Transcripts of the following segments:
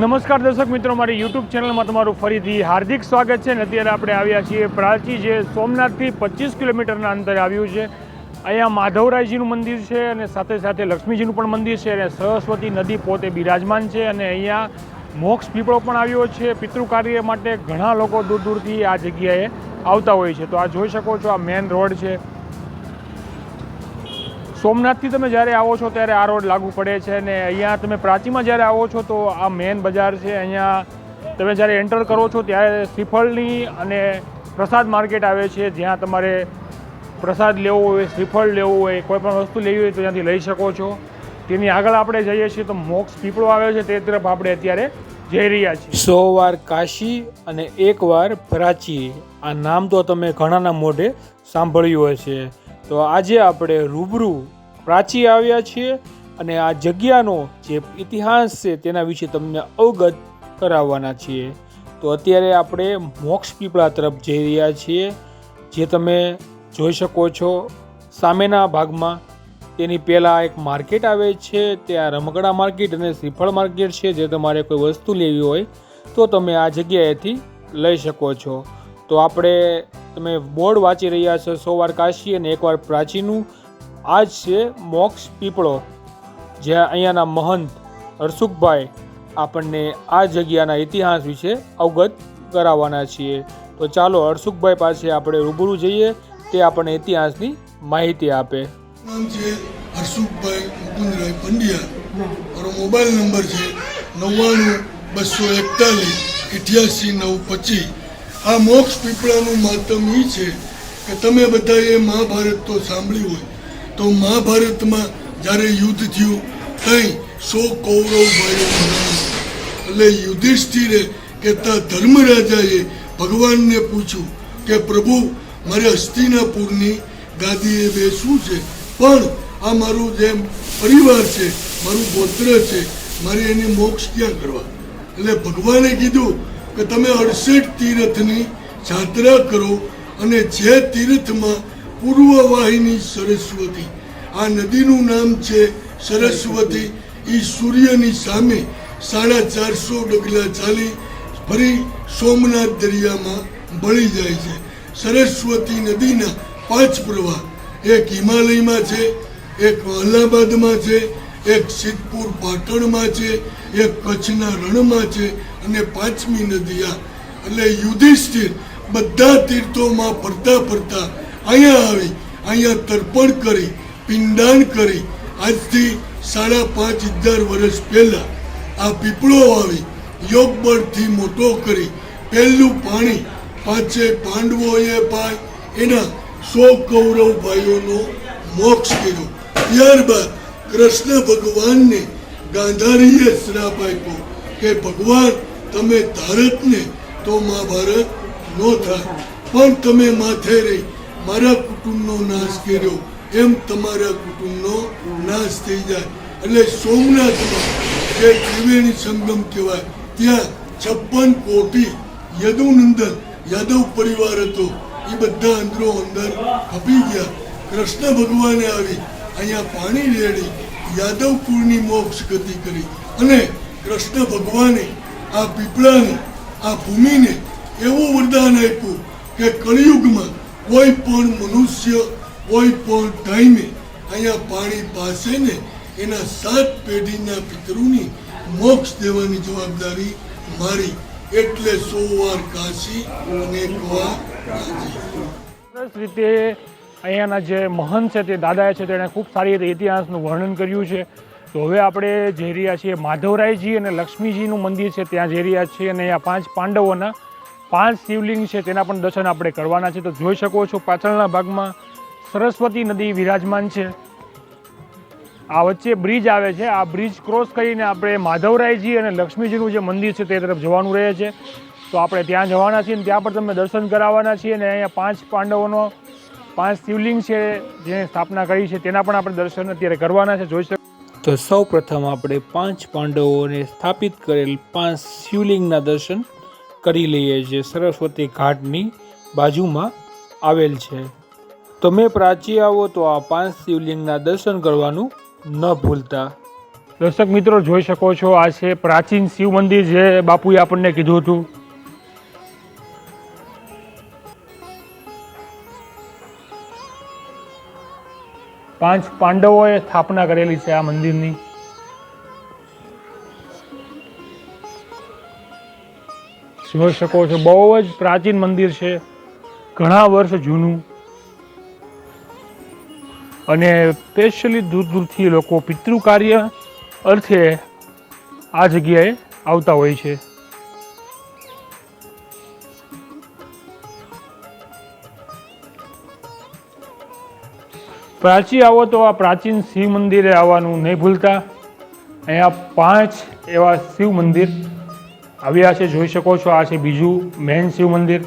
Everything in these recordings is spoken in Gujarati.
નમસ્કાર દર્શક મિત્રો, મારી યુટ્યુબ ચેનલમાં તમારું ફરીથી હાર્દિક સ્વાગત છે ને અત્યારે આપણે આવ્યા છીએ પ્રાચી, જે સોમનાથથી પચીસ કિલોમીટરના અંતરે આવ્યું છે. અહીંયા માધવરાયજીનું મંદિર છે અને સાથે સાથે લક્ષ્મીજીનું પણ મંદિર છે અને સરસ્વતી નદી પોતે બિરાજમાન છે અને અહીંયા મોક્ષ પીપળો પણ આવ્યો છે. પિતૃ કાર્ય માટે ઘણા લોકો દૂર દૂરથી આ જગ્યાએ આવતા હોય છે. તો આ જોઈ શકો છો, આ મેન રોડ છે. સોમનાથથી તમે જ્યારે આવો છો ત્યારે આ રોડ લાગુ પડે છે અને અહીંયા તમે પ્રાચીમાં જ્યારે આવો છો તો આ મેન બજાર છે. અહીંયા તમે જ્યારે એન્ટર કરો છો ત્યારે શ્રીફળની અને પ્રસાદ માર્કેટ આવે છે. જ્યાં તમારે પ્રસાદ લેવો હોય, શ્રીફળ લેવું હોય, કોઈ પણ વસ્તુ લેવી હોય તો ત્યાંથી લઈ શકો છો. તેની આગળ આપણે જઈએ છીએ તો મોક્ષ પીપળો આવે છે. તે તરફ આપણે અત્યારે જઈ રહ્યા છીએ. સો વાર કાશી અને એક વાર પ્રાચી. આ નામ તો તમે ઘણાના મોઢે સાંભળ્યું હશે. તો આજે આપણે રૂબરૂ પ્રાચી આવ્યા છીએ અને આ જગ્યાનો જે ઇતિહાસ છે તેના વિશે તમને અવગત કરાવવાના છીએ. તો અત્યારે આપણે મોક્ષ પીપળા તરફ જઈ રહ્યા છીએ, જે તમે જોઈ શકો છો સામેના ભાગમાં. તેની પહેલાં એક માર્કેટ આવે છે, ત્યાં રમકડા માર્કેટ અને શ્રીફળ માર્કેટ છે, જે તમારે કોઈ વસ્તુ લેવી હોય તો તમે આ જગ્યાએથી લઈ શકો છો. તો આપણે તમે બોર્ડ વાંચી રહ્યા છો સો વાર કાશી અને એકવાર પ્રાચીનું. આ જ છે મોક્ષ પીપળો જ્યાં અહીંયાના મહંત હરસુખભાઈ આપણને આ જગ્યાના ઇતિહાસ વિશે અવગત કરાવવાના છીએ. તો ચાલો હરસુખભાઈ પાસે આપણે રૂબરૂ જઈએ, તે આપણને ઇતિહાસની માહિતી આપે. નામ છે હર્ષુખભાઈ મુકુંદરાય પંડ્યા. મારો મોબાઈલ નંબર છે નવ્વાણું બસો એકતાલીસ, અઠ્યાસી નવ પચીસ. આ મોક્ષ પીપળાનું માતમ એ છે કે તમે બધાએ મહાભારત તો સાંભળ્યું હોય, તો મહાભારતમાં જ્યારે યુદ્ધ થયું કંઈ સો કૌરવ ભાઈઓ એટલે યુધિષ્ઠિરે કહેતા ધર્મરાજાએ ભગવાનને પૂછ્યું કે, પ્રભુ, મારે હસ્તિનાપુરની ગાદીએ બેસવું છે, પણ આ મારું જેમ પરિવાર છે, મારું ગોત્ર છે, મારે એની મોક્ષ ક્યાં કરવા? એટલે ભગવાને કીધું કે તમે અડસઠ તીર્થની યાત્રા કરો અને જે તીર્થમાં પૂર્વ વાહિની સરસ્વતી, આ નદીનું નામ છે સરસ્વતી એ સૂર્યની સામે સાડા ચારસો ડગલા ચાલી ફરી સોમનાથ દરિયામાં ભળી જાય છે. સરસ્વતી નદીના પાંચ પ્રવાહ, એક હિમાલયમાં છે, એક અલ્હાબાદમાં છે, એક સિદ્ધપુર પાટણમાં છે, એક કચ્છના રણમાં છે અને પાંચમી નદી આ. એટલે યુધિષ્ઠિર બધા તીર્થોમાં ફરતા ફરતા અહીંયા આવી, અહીંયા તર્પણ કરી, પિંડાણ કરી. આજથી સાડા પાંચ હજાર વર્ષ પહેલાં આ પીપળો આવી, યોગ બળથી મોટો કરી, પહેલું પાણી પાંચે પાંડવોએ પાય, એના સો કૌરવ ભાઈઓનો મોક્ષ કર્યો. ત્યારબાદ કૃષ્ણ ભગવાનને ગાંધારીએ શ્રાપ આપ્યો કે ભગવાન તમે ધારત ને તો મહાભારત નો થાય, પણ તમે માથે રહી મારા કુટુંબનો નાશ કર્યો, એમ તમારા કુટુંબનો નાશ થઈ જાય. એટલે સોમનાથમાં જે ત્રિવેણી સંગમ કહેવાય, ત્યાં છપ્પન કોટી યદુનંદન યાદવ પરિવાર હતો. એ બધા અંદરો અંદર ખપી ગયા. કૃષ્ણ ભગવાને આવી, અહીંયા પાણી રેડી, યાદવપુરની મોક્ષ ગતિ કરી. અને કૃષ્ણ ભગવાને આ પીપળાને આ ભૂમિને એવું વરદાન આપ્યું કે કળિયુગમાં કોઈ પણ મનુષ્ય કોઈ પણ ટાઈમે અહીંયા પાણી પાસે ને એના સાત પેઢીના પિતૃની મોક્ષ દેવાની જવાબદારી મારી એટલે સો વાર કાશી અને સરસ રીતે અહીંયાના જે મહંત છે તે દાદાએ છે તેણે ખૂબ સારી રીતે ઇતિહાસનું વર્ણન કર્યું છે. તો હવે આપણે જઈ રહ્યા છીએ માધવરાયજી અને લક્ષ્મીજીનું મંદિર છે, ત્યાં જઈ રહ્યા છીએ અને અહીંયા પાંચ પાંડવોના પાંચ શિવલિંગ છે, તેના પણ દર્શન આપણે કરવાના છે. તો જોઈ શકો છો પાછળના ભાગમાં સરસ્વતી નદી વિરાજમાન છે. આ વચ્ચે બ્રિજ આવે છે. આ બ્રિજ ક્રોસ કરીને આપણે માધવરાયજી અને લક્ષ્મીજીનું જે મંદિર છે, તે તરફ જવાનું રહે છે. તો આપણે ત્યાં જવાના છીએ અને ત્યાં પણ તમને દર્શન કરાવવાના છીએ અને અહીંયા પાંચ પાંડવોનો પાંચ શિવલિંગ છે જેની સ્થાપના કરી છે, તેના પણ આપણે દર્શન અત્યારે કરવાના છે. જોઈ શકો તો સૌ પ્રથમ આપણે પાંચ પાંડવોને સ્થાપિત કરેલ પાંચ શિવલિંગના દર્શન કરી લઈએ જે સરસ્વતી ઘાટની બાજુમાં આવેલ છે. તમે પ્રાચી આવો તો આ પાંચ શિવલિંગના દર્શન કરવાનું ન ભૂલતા. દર્શક મિત્રો, જોઈ શકો છો, આ છે પ્રાચીન શિવ મંદિર જે બાપુએ આપણને કીધું હતું. પાંચ પાંડવોએ સ્થાપના કરેલી છે આ મંદિરની. જોઈ શકો છો, બહુ જ પ્રાચીન મંદિર છે, ઘણા વર્ષ જૂનું. અને સ્પેશિયલી દૂર દૂરથી લોકો પિતૃ કાર્ય અર્થે આ જગ્યાએ આવતા હોય છે. પ્રાચી આવો તો આ પ્રાચીન શિવ મંદિરે આવવાનું નહીં ભૂલતા. અહીંયા પાંચ એવા શિવ મંદિર આવ્યા છે, જોઈ શકો છો. આ છે બીજું મેન શિવ મંદિર.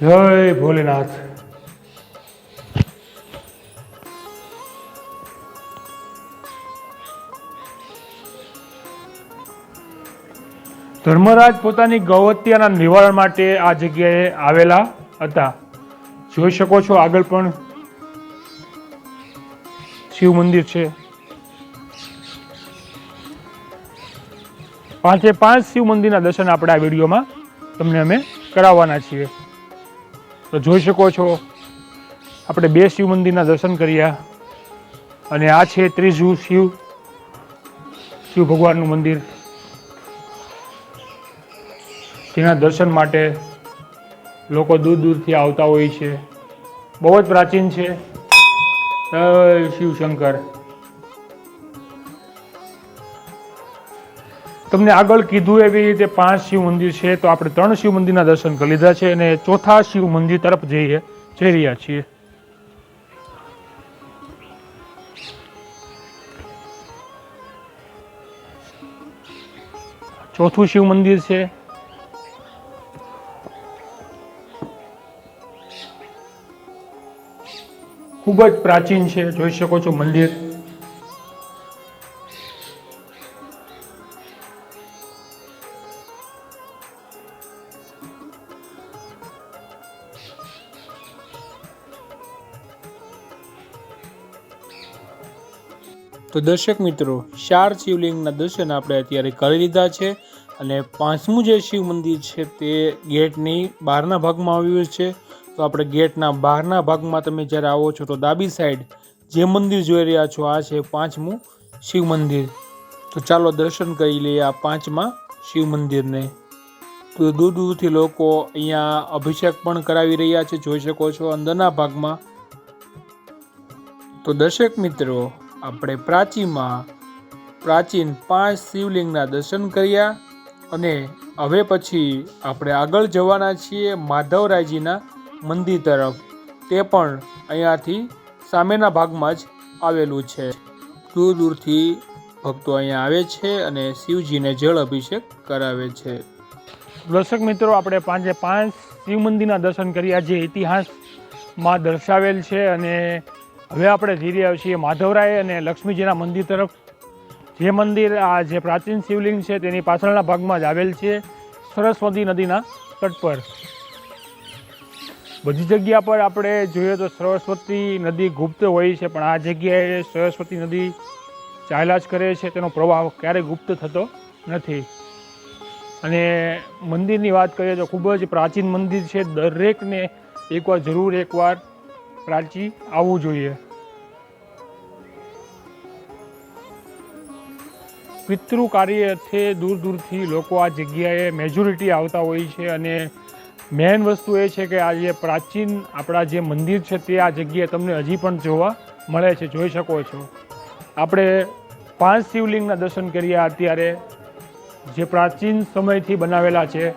જય ભોલેનાથ. ધર્મરાજ પોતાની ગૌહત્યાના નિવારણ માટે આ જગ્યાએ આવેલા. હતા. જોઈ શકો છો આગળ પણ શિવ મંદિર છે. પાંચે પાંચ શિવ મંદિરના દર્શન આપણે આ વિડીયોમાં તમને અમે કરાવવાના છીએ. તો જોઈ શકો છો, આપણે બે શિવ મંદિરના દર્શન કર્યા અને આ છે ત્રીજું શિવ શિવ ભગવાનનું મંદિર. જેના દર્શન માટે લોકો દૂર દૂરથી આવતા હોય છે. બહુ જ પ્રાચીન છે. શિવશંકર. તમને આગળ કીધું એવી રીતે પાંચ શિવ મંદિર છે, તો આપણે ત્રણ શિવ મંદિરના દર્શન કરી લીધા છે અને ચોથા શિવ મંદિર તરફ જઈએ, જઈ રહ્યા છીએ. ચોથું શિવ મંદિર છે. ખૂબ જ પ્રાચીન છે. જોઈ શકો છો મંદિર. તો દર્શક મિત્રો ચાર શિવલિંગના દર્શન આપણે અત્યારે કરી લીધા છે અને પાંચમું જે શિવ મંદિર છે તે ગેટની બહારના ભાગમાં આવ્યું છે. તો આપણે ગેટના બહારના ભાગમાં તમે જ્યારે આવો છો તો ડાબી સાઈડ જે મંદિર જોઈ રહ્યા છો, આ છે પાંચમું શિવ મંદિર. તો ચાલો દર્શન કરી લઈએ આ પાંચમા શિવ મંદિરને. તો દૂર દૂરથી લોકો અહીંયા અભિષેક પણ કરાવી રહ્યા છે, જોઈ શકો છો અંદરના ભાગમાં. તો દર્શક મિત્રો, આપણે પ્રાચીમાં, પ્રાચીન પાંચ શિવલિંગના દર્શન કર્યા અને હવે પછી આપણે આગળ જવાના છીએ માધવરાયજીના મંદિર તરફ. તે પણ અહીંયાથી સામેના ભાગમાં જ આવેલું છે. દૂર દૂરથી ભક્તો અહીંયા આવે છે અને શિવજીને જળ અભિષેક કરાવે છે. દર્શક મિત્રો, આપણે પાંચે પાંચ શિવ મંદિરના દર્શન કર્યા જે ઇતિહાસમાં દર્શાવેલ છે અને હવે આપણે જઈ રહ્યા છીએ માધવરાય અને લક્ષ્મીજીના મંદિર તરફ. જે મંદિર આ જે પ્રાચીન શિવલિંગ છે તેની પાછળના ભાગમાં જ આવેલ છે સરસ્વતી નદીના તટ પર. બધી જગ્યા પર આપણે જોઈએ તો સરસ્વતી નદી ગુપ્ત હોય છે, પણ આ જગ્યાએ સરસ્વતી નદી ચાલ્યા જ કરે છે, તેનો પ્રવાહ ક્યારેય ગુપ્ત થતો નથી. અને મંદિરની વાત કરીએ તો ખૂબ જ પ્રાચીન મંદિર છે, દરેકને એકવાર જરૂર એકવાર પ્રાચી આવવું જોઈએ. પિતૃ કાર્યથી દૂર દૂરથી લોકો આ જગ્યાએ મેજોરિટી આવતા હોય છે અને મેન વસ્તુ એ છે કે આ જે પ્રાચીન આપણા જે મંદિર છે તે આ જગ્યાએ તમને હજી પણ જોવા મળે છે, જોઈ શકો છો. આપણે પાંચ શિવલિંગના દર્શન કર્યા અત્યારે જે પ્રાચીન સમયથી બનાવેલા છે.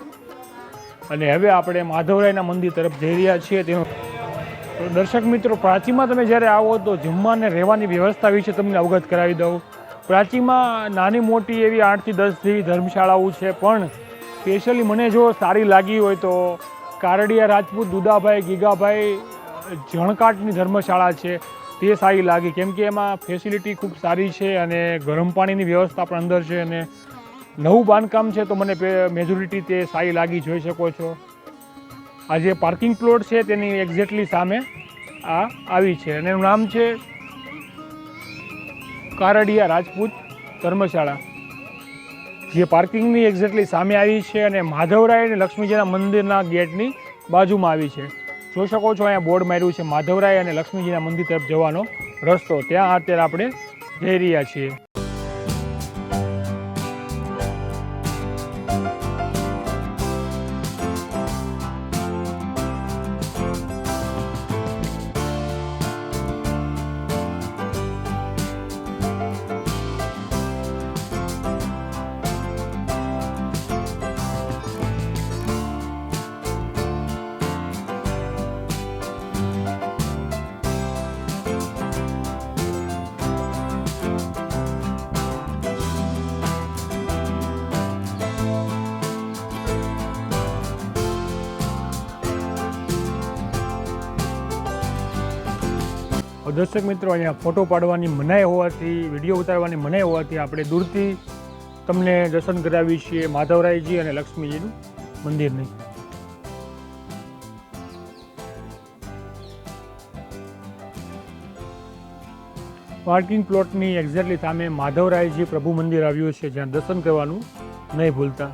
અને હવે આપણે માધવરાયના મંદિર તરફ જઈ રહ્યા છીએ. તેનો દર્શક મિત્રો, પ્રાચીમાં તમે જ્યારે આવો તો જમવા અને રહેવાની વ્યવસ્થા વિશે તમને અવગત કરાવી દઉં. પ્રાચીમાં નાની મોટી એવી આઠથી દસ જેવી ધર્મશાળાઓ છે, પણ સ્પેશિયલી મને જો સારી લાગી હોય તો કારડિયા રાજપૂત દુદાભાઈ, ગીગાભાઈ, જણકાટની ધર્મશાળા છે, તે સારી લાગી. કેમ કે એમાં ફેસિલિટી ખૂબ સારી છે અને ગરમ પાણીની વ્યવસ્થા પણ અંદર છે અને નવું બાંધકામ છે તો મને મેજોરિટી તે સારી લાગી જોઈ શકો છો. આ જે પાર્કિંગ પ્લોટ છે તેની એક્ઝેક્ટલી સામે આ આવી છે અને એનું નામ છે કારડિયા રાજપૂત ધર્મશાળા. જે પાર્કિંગની એક્ઝેક્ટલી સામે આવી છે અને માધવરાય અને લક્ષ્મીજીના મંદિરના ગેટની બાજુમાં આવી છે. જોઈ શકો છો, અહીંયા બોર્ડ માર્યું છે માધવરાય અને લક્ષ્મીજીના મંદિર તરફ જવાનો રસ્તો. ત્યાં અત્યારે આપણે જઈ રહ્યા છીએ. દર્શક મિત્રો, અહીંયા ફોટો પાડવાની મનાઈ હોવાથી, વીડિયો ઉતારવાની મનાઈ હોવાથી આપણે દૂરથી તમને દર્શન કરાવી છીએ માધવરાયજી અને લક્ષ્મીજીનું મંદિરની પાર્કિંગ પ્લોટની એક્ઝેક્ટલી સામે માધવરાયજી પ્રભુ મંદિર આવ્યું છે, જ્યાં દર્શન કરવાનું નહીં ભૂલતા.